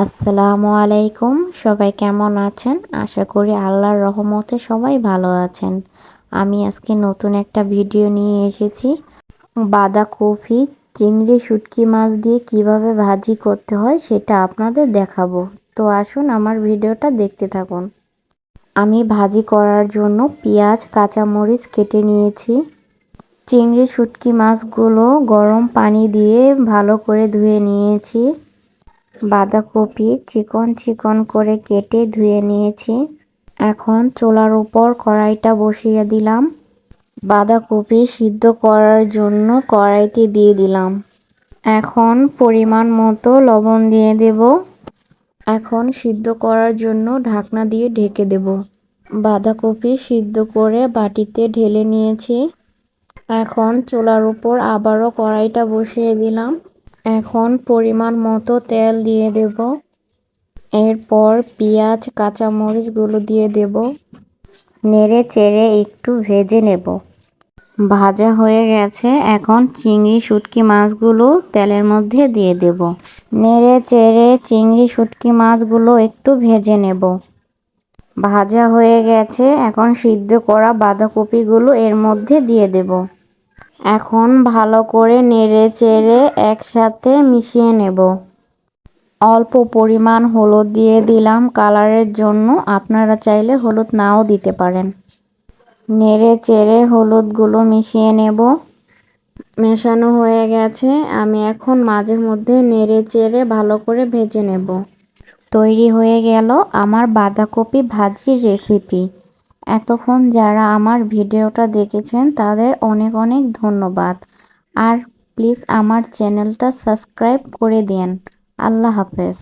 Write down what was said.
আসসালামু আলাইকুম। সবাই কেমন আছেন? আশা করি আল্লাহর রহমতে সবাই ভালো আছেন। আমি আজকে নতুন একটা ভিডিও নিয়ে এসেছি। বাঁধাকপি, চিংড়ি, শুটকি মাছ দিয়ে কীভাবে ভাজি করতে হয় সেটা আপনাদের দেখাবো। তো আসুন আমার ভিডিওটা দেখতে থাকুন। আমি ভাজি করার জন্য পেঁয়াজ, কাঁচামরিচ কেটে নিয়েছি। চিংড়ি, শুটকি মাছগুলো গরম পানি দিয়ে ভালো করে ধুয়ে নিয়েছি। বাঁধাকপি চিকন চিকন করে কেটে ধুয়ে নিয়েছি। এখন চোলার উপর কড়াইটা বসিয়ে দিলাম। বাঁধাকপি সিদ্ধ করার জন্য কড়াইতে দিয়ে দিলাম। এখন পরিমাণ মতো লবণ দিয়ে দেব। এখন সিদ্ধ করার জন্য ঢাকনা দিয়ে ঢেকে দেব। বাঁধাকপি সিদ্ধ করে বাটিতে ঢেলে নিয়েছি। এখন চোলার উপর আবারও কড়াইটা বসিয়ে দিলাম। এখন পরিমাণ মতো তেল দিয়ে দেব। এরপর পেঁয়াজ, কাঁচামরিচগুলো দিয়ে দেব। নেড়ে চেড়ে একটু ভেজে নেব। ভাজা হয়ে গেছে। এখন চিংড়ি শুটকি মাছগুলো তেলের মধ্যে দিয়ে দেব। নেড়ে চেড়ে চিংড়ি শুটকি মাছগুলো একটু ভেজে নেব। ভাজা হয়ে গেছে। এখন সিদ্ধ করা বাঁধাকপিগুলো এর মধ্যে দিয়ে দেব। এখন ভালো করে নেড়ে চেড়ে একসাথে মিশিয়ে নেব। অল্প পরিমাণ হলুদ দিয়ে দিলাম কালারের জন্য। আপনারা চাইলে হলুদ নাও দিতে পারেন। নেড়ে চেড়ে হলুদগুলো মিশিয়ে নেব। মেশানো হয়ে গেছে। আমি এখন মাঝে মধ্যে নেড়ে চেড়ে ভালো করে ভেজে নেব। তৈরি হয়ে গেল আমার বাঁধাকপি ভাজির রেসিপি। এতক্ষণ যারা আমার ভিডিওটা দেখেছেন, তাদের অনেক অনেক ধন্যবাদ। আর প্লিজ আমার চ্যানেলটা সাবস্ক্রাইব করে দেন আল্লাহ হাফেজ।